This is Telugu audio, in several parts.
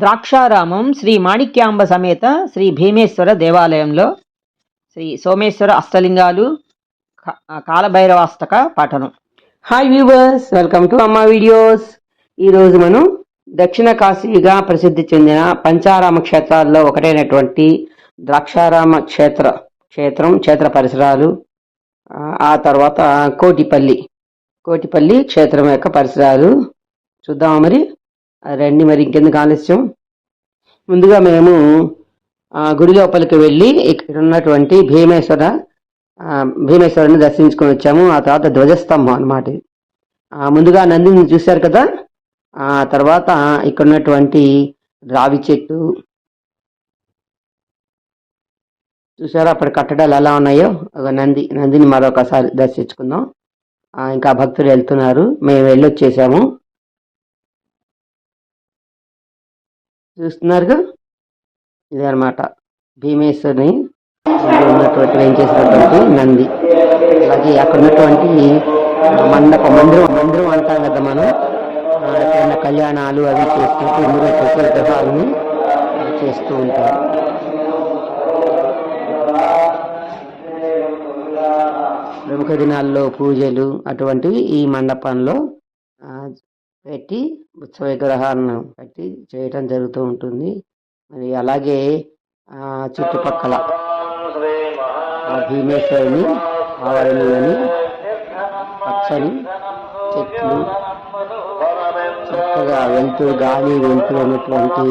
ద్రాక్షారామం శ్రీ మాణిక్యాంబ సమేత శ్రీ భీమేశ్వర దేవాలయంలో శ్రీ సోమేశ్వర అష్టలింగాలు కాలభైరవాస్తక పాఠనం. పఠనం hi viewers welcome to Amma videos ఈరోజు మనం దక్షిణ కాశీగా ప్రసిద్ధి చెందిన పంచారామ క్షేత్రాల్లో ఒకటైనటువంటి ద్రాక్షారామ క్షేత్ర క్షేత్రం క్షేత్ర పరిసరాలు ఆ, తర్వాత కోటిపల్లి కోటిపల్లి క్షేత్రం యొక్క పరిసరాలు చూద్దామా మరి? రండి మరి ఇంకెందుకు ఆలస్యం? ముందుగా మేము గుడి లోపలికి వెళ్ళి ఇక్కడ ఉన్నటువంటి భీమేశ్వర భీమేశ్వరుని దర్శించుకొని వచ్చాము. ఆ తర్వాత ధ్వజస్తంభం అనమాట ముందుగా నందిని చూశారు కదా? ఆ తర్వాత ఇక్కడ ఉన్నటువంటి రావి చెట్టు. చూసారా అప్పుడు కట్టడాలు ఎలా ఉన్నాయో? ఒక నంది నందిని మరొకసారి దర్శించుకుందాం. ఇంకా భక్తులు వెళ్తున్నారు. మేము వెళ్ళొచ్చేసాము. చూస్తున్నారుగా ఇదన్నమాట. భీమేశ్వరిని ఉన్నటువంటి వేయించేసినటువంటి నంది. అలాగే అక్కడ ఉన్నటువంటి మండపం మందిరం మందిరం అంటాం కదా మనం. ఎక్కడైనా కళ్యాణాలు అవి చేస్తుంటే ఇందులో ప్రతి గ్రహాలని చేస్తూ ఉంటారు. ప్రముఖ దినాల్లో పూజలు అటువంటివి ఈ మండపంలో పెట్టి ఉత్సవ విగ్రహాలను పెట్టి చేయటం జరుగుతూ ఉంటుంది. మరి అలాగే ఆ, చుట్టుపక్కల ఆ భీమేశ్వరుని ఆవరణలోని పచ్చని చెట్లు చక్కగా వెళ్తురు గాలి వెళ్తురు ఉన్నటువంటి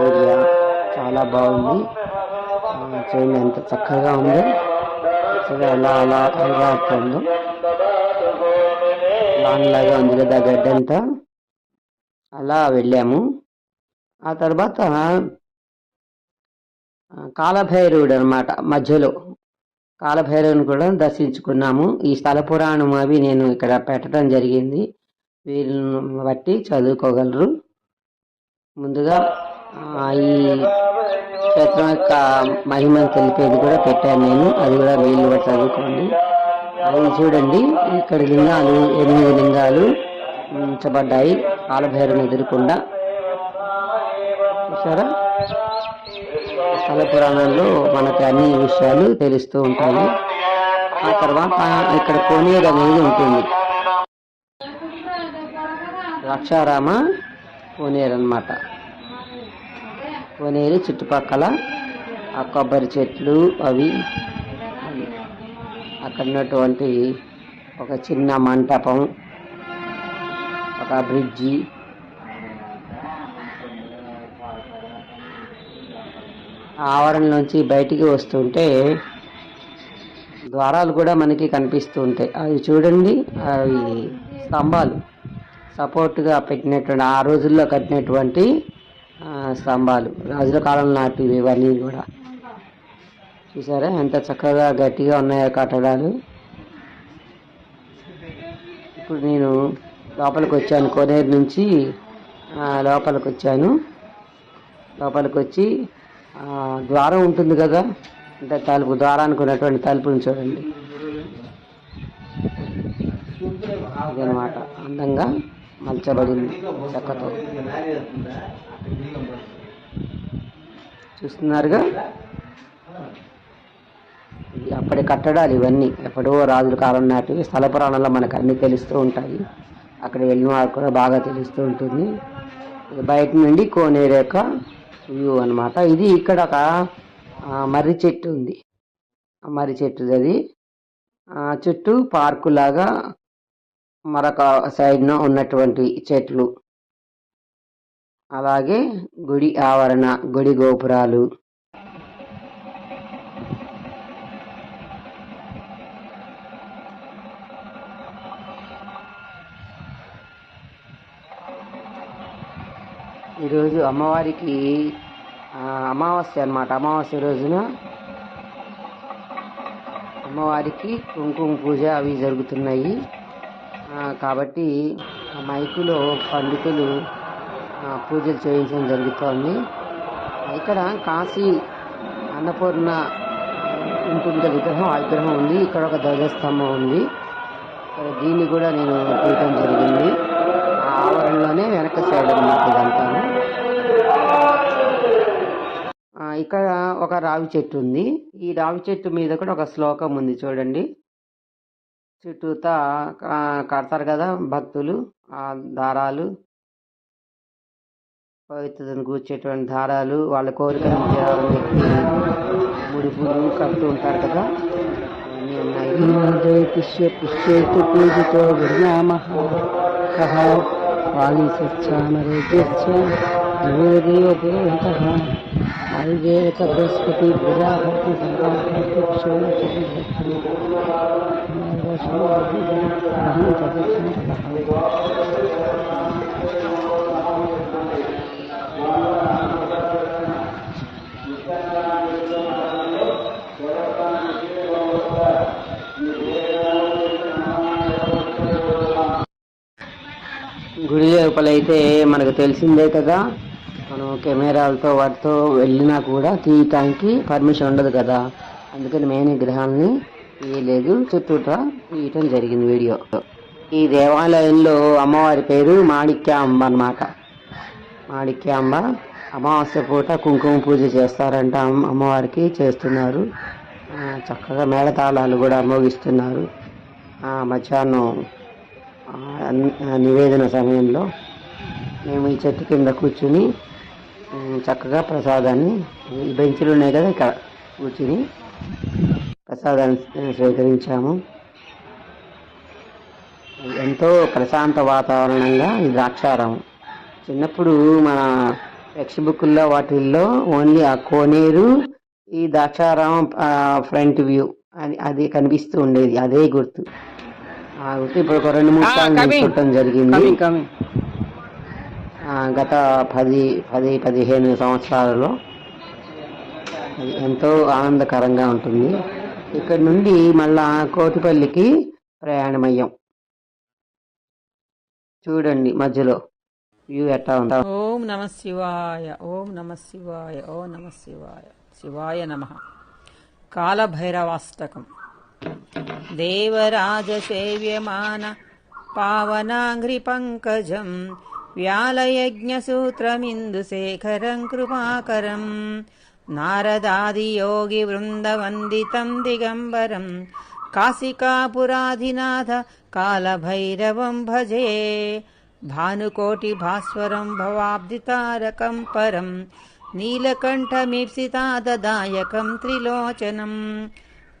ఏరియా చాలా బాగుంది. చూడండి ఎంత చక్కగా ఉందో. చక్కగా అలా అలా అలా ఉందో లాన్ లాగా ఉంది కదా గడ్డంతా అలా వెళ్ళాము. ఆ తర్వాత కాలభైరవుడు అన్నమాట మధ్యలో. కాలభైరవుని కూడా దర్శించుకున్నాము. ఈ స్థల పురాణం అవి నేను ఇక్కడ పెట్టడం జరిగింది. వీళ్ళని బట్టి చదువుకోగలరు. ముందుగా ఈ క్షేత్రం యొక్క మహిమను తెలిపేది కూడా పెట్టాను నేను. అది కూడా వీళ్ళు కూడా చదువుకోండి. అవి చూడండి. ఇక్కడ లింగాలు ఎనిమిది లింగాలు ఉంచబడ్డాయి. కాలభైరవుని ఎదురుకుండా. చూసారా స్థల పురాణంలో మనకి అన్ని విషయాలు తెలుస్తూ ఉంటాయి. ఆ తర్వాత ఇక్కడ కోనేరు అనేది ఉంటుంది. ద్రాక్షారామ కోనేరు అన్నమాట. కోనేరు చుట్టుపక్కల ఆ కొబ్బరి చెట్లు అవి. అక్కడ ఉన్నటువంటి ఒక చిన్న మంటపం ఒక బ్రిడ్జి. ఆ ఆవరణ నుంచి బయటికి వస్తుంటే ద్వారాలు కూడా మనకి కనిపిస్తూ ఉంటాయి. అవి చూడండి అవి స్తంభాలు. సపోర్ట్గా పెట్టినటువంటి ఆ రోజుల్లో కట్టినటువంటి స్తంభాలు. రాజుల కాలం నాటివి ఇవన్నీ కూడా. చూసారా? ఎంత చక్కగా గట్టిగా ఉన్నాయో కట్టడాలు. ఇప్పుడు నేను లోపలికి వచ్చాను కోనేరు నుంచి లోపలికి వచ్చాను లోపలికి వచ్చి ద్వారం ఉంటుంది కదా? అంటే తలుపు ద్వారానికి ఉన్నటువంటి తలుపుని చూడండి. ఇదనమాట అందంగా మలచబడింది చెక్కతో. చూస్తున్నారుగా? అప్పటి కట్టడాలు ఇవన్నీ. ఎప్పుడో రాజుల కాలం నాటివి స్థల పురాణంలో మనకు అన్ని తెలుస్తూ ఉంటాయి. అక్కడ వెళ్ళిన వారు కూడా బాగా తెలుస్తూ ఉంటుంది. ఇది బయట నుండి కోనేరు యొక్క వ్యూ అన్నమాట. ఇది ఇక్కడ ఒక మర్రి చెట్టు ఉంది. మర్రి చెట్టు అది. చుట్టూ పార్కు లాగా మరొక సైడ్న ఉన్నటువంటి చెట్లు. అలాగే గుడి ఆవరణ గుడి గోపురాలు ఈరోజు అమ్మవారికి అమావాస్య అన్నమాట. అమావాస్య రోజున అమ్మవారికి కుంకుమ పూజ అవి జరుగుతున్నాయి. కాబట్టి మైకులో పండితులు పూజలు చేయించడం జరుగుతోంది. ఇక్కడ కాశీ అన్నపూర్ణ ఉంటుంది విగ్రహం ఆ విగ్రహం ఉంది. ఇక్కడ ఒక ధ్వజస్తంభం ఉంది. ఇక్కడ దీన్ని కూడా నేను తీయటం జరిగింది. ఆ ఆవరణలోనే వెనక సైడ్ అన్నమాట ఇదంతా. ఇక్కడ ఒక రావి చెట్టు ఉంది. ఈ రావి చెట్టు మీద కూడా ఒక శ్లోకం ఉంది చూడండి. చుట్టూతా కడతారు కదా భక్తులు ఆ దారాలు. పవిత్రతను కూర్చేటువంటి దారాలు వాళ్ళ కోరికలు తీరాలని ముడుపులు కడుతూ ఉంటారు కదా. అన్నీ ఉన్నాయి. పుష్య పుష్యేతు పూజితో విర్నామ వాలి దేవ పురోహిత ఐదేవత బృహస్పతి బృహాభర్తి గుడి లోపలైతే మనకు తెలిసిందే కదా. మనం కెమెరాలతో వాటితో వెళ్ళినా కూడా తీయటానికి పర్మిషన్ ఉండదు కదా. అందుకని మేని గ్రహాన్ని తీయలేదు చుట్టూతా తీయటం జరిగింది వీడియో. ఈ దేవాలయంలో అమ్మవారి పేరు మాణిక్యాంబ అన్నమాట. మాణిక్యాంబ అమావాస్య పూట కుంకుమ పూజ చేస్తారంట అమ్మ- అమ్మవారికి చేస్తున్నారు. చక్కగా మేళతాళాలు కూడా మోగిస్తున్నారు మధ్యాహ్నం నివేదన సమయంలో మేము ఈ చెట్టు కింద కూర్చుని చక్కగా ప్రసాదాన్ని ఈ బెంచులు ఉన్నాయి కదా ఇక్కడ కూర్చుని ప్రసాదాన్ని స్వీకరించాము. ఎంతో ప్రశాంత వాతావరణంగా ఈ ద్రాక్షారామం చిన్నప్పుడు మన టెక్స్ట్ బుక్ల్లో వాటిల్లో ఓన్లీ ఆ కోనేరు ఈ ద్రాక్షారామం ఫ్రంట్ వ్యూ అని అది కనిపిస్తూ ఉండేది. అదే గుర్తు. ఆ గుర్తు ఇప్పుడు ఒక రెండు మూడు సార్లు. చూడటం జరిగింది. గత పది పది పదిహేను సంవత్సరాలలో అది ఎంతో ఆనందకరంగా ఉంటుంది. ఇక్కడ నుండి మళ్ళా కోటిపల్లికి ప్రయాణమయ్యాం. చూడండి మధ్యలో వ్యూ ఎట్టా ఉందా. ఓం నమ శివాయ ఓం నమ శివాయ ఓం నమ శివాయ శివాయ నమ. కాలభైరవాష్టకం. దేవరాజ సేవ్యమాన పావనాంగ్రి పంకజం. व्यालयज्ञसूत्रमिन्दुशेखरम् कृपाकरम् नारदादियोगिवृन्दवन्दितम् दिगम्बरम् काशिकापुराधिनाथ कालभैरवम् भजे भानुकोटिभास्वरम् भवाब्दितारकम् परम् नीलकण्ठ मिर्सिता त्रिलोचनम्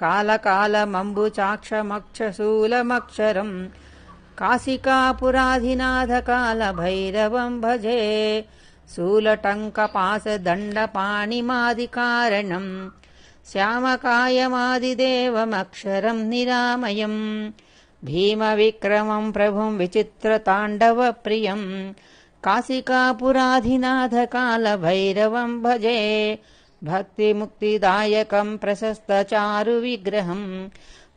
कालकालमम्बुचाक्षमक्षशूलमक्षरम् काशिकापुराधिनाथकालभैरवम् भजे सूलटङ्कपास श्यामकायमादिदेवमक्षरम् निरामयम् भीमविक्रमम् प्रभुम् विचित्रताण्डवप्रियम् काशिकापुराधिनाथकालभैरवम् भजे भक्तिमुक्तिदायकम् प्रशस्तचारुविग्रहम्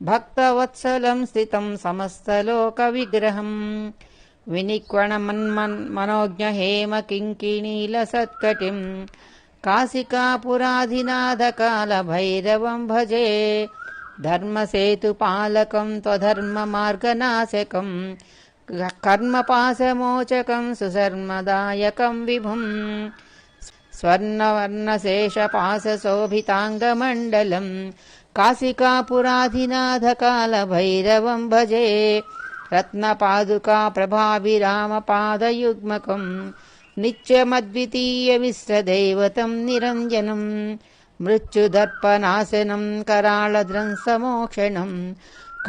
भक्तवत्सलं स्थितं समस्तलोकविग्रहम् विनिक्वणमन्मनोज्ञहेमकिङ्किणीलसत्कटिम् काशिकापुराधिनाथकालभैरवं भजे धर्मसेतुपालकं त्वधर्ममार्गनाशकं कर्मपाशमोचकं सुधर्मदायकं विभुम् स्वर्णवर्णशेषपाशशोभिताङ्गमण्डलम् काशिकापुराधिनाथकालभैरवं भजे रत्नपादुका प्रभाभिरामपादयुग्मकम् नित्यमद्वितीयविश्वदैवतं निरञ्जनम् मृत्युदर्पनाशनं कराळद्रंसमोक्षणम्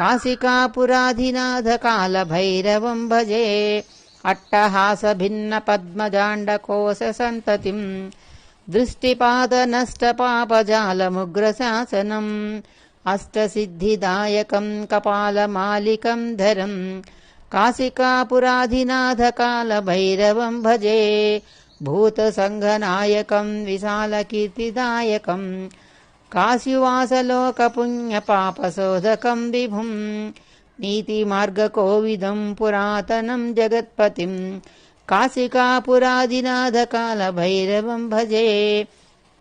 काशिकापुराधिनाथकालभैरवं भजे अट्टहासभिन्नपद्मजाण्डकोशसन्ततिम् दृष्टिपादनष्टपापजालमुग्रशासनम् अष्टसिद्धिदायकं कपालमालिकं धरम् काशिकापुराधिनाथकालभैरवं भजे भूतसङ्घनायकं विशालकीर्तिदायकम् काशीवासलोकपुण्यपापशोधकं विभुम् नीतिमार्गकोविदं पुरातनं जगत्पतिम् काशिकापुरादिनाथकालभैरवं भजे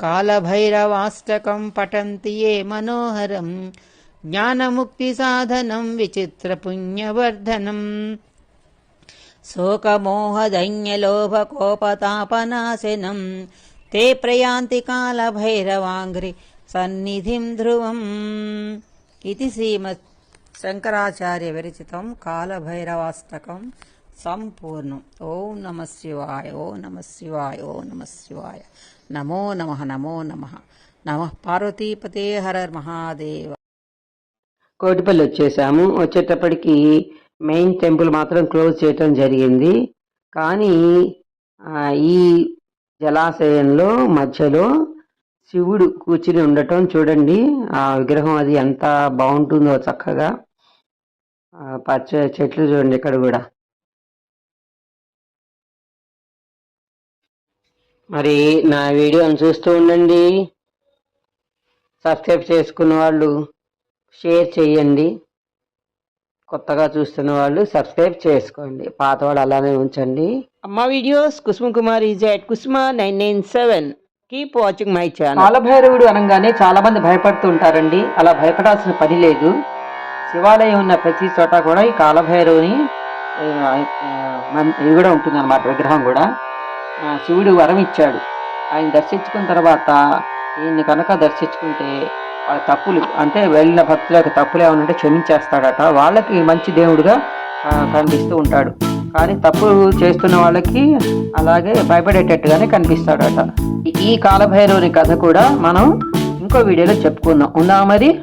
कालभैरवाष्टकं पठन्ति ये मनोहरम् ज्ञानमुक्तिसाधनं विचित्रपुण्यवर्धनम् शोकमोहदैन्यलोभकोपतापनाशनम् ते प्रयान्ति कालभैरवाङ्घ्रि सन्निधिं ध्रुवम् इति श्रीमत् शङ्कराचार्यविरचितं कालभैरवाष्टकं सम्पूर्णम् సంపూర్ణం. ఓం నమ శివాయ ఓ నమ శివాయ ఓ నమ శివాయ. నమో నమ నమో నమ. నమ పార్వతీపతే హర మహాదేవ. కోటిపల్లి వచ్చేసాము. వచ్చేటప్పటికి మెయిన్ టెంపుల్ మాత్రం క్లోజ్ చేయటం జరిగింది. కానీ ఈ జలాశయంలో మధ్యలో శివుడు కూర్చుని ఉండటం చూడండి. ఆ విగ్రహం అది ఎంత బాగుంటుందో చక్కగా. పచ్చ చెట్లు చూడండి ఇక్కడ కూడా. మరి నా వీడియోని చూస్తూ ఉండండి. సబ్స్క్రైబ్ చేసుకున్న వాళ్ళు షేర్ చేయండి. కొత్తగా చూస్తున్న వాళ్ళు సబ్స్క్రైబ్ చేసుకోండి. పాత వాళ్ళు అలానే ఉంచండి. Amma videos Kusuma Kumar is at Kusuma nine nine seven. Keep watching my channel కాలభైరవుడు అనగానే చాలా మంది భయపడుతూ ఉంటారండి అలా భయపడాల్సిన పని లేదు. శివాలయం ఉన్న ప్రతి చోట కూడా ఈ కాలభైరవుని ఇది కూడా ఉంటుంది అనమాట విగ్రహం కూడా. శివుడు వరం ఇచ్చాడు. ఆయన దర్శించుకున్న తర్వాత ఈయన్ని కనుక దర్శించుకుంటే వాళ్ళ తప్పులు అంటే వెళ్ళిన భక్తుల యొక్క తప్పులు ఏమైనా ఉంటే క్షమించేస్తాడట. వాళ్ళకి మంచి దేవుడుగా కనిపిస్తూ ఉంటాడు. కానీ తప్పు చేస్తున్న వాళ్ళకి అలాగే భయపడేటట్టుగానే కనిపిస్తాడట. ఈ కాలభైరవుని కథ కూడా మనం ఇంకో వీడియోలో చెప్పుకుందాం. ఉందా మరి?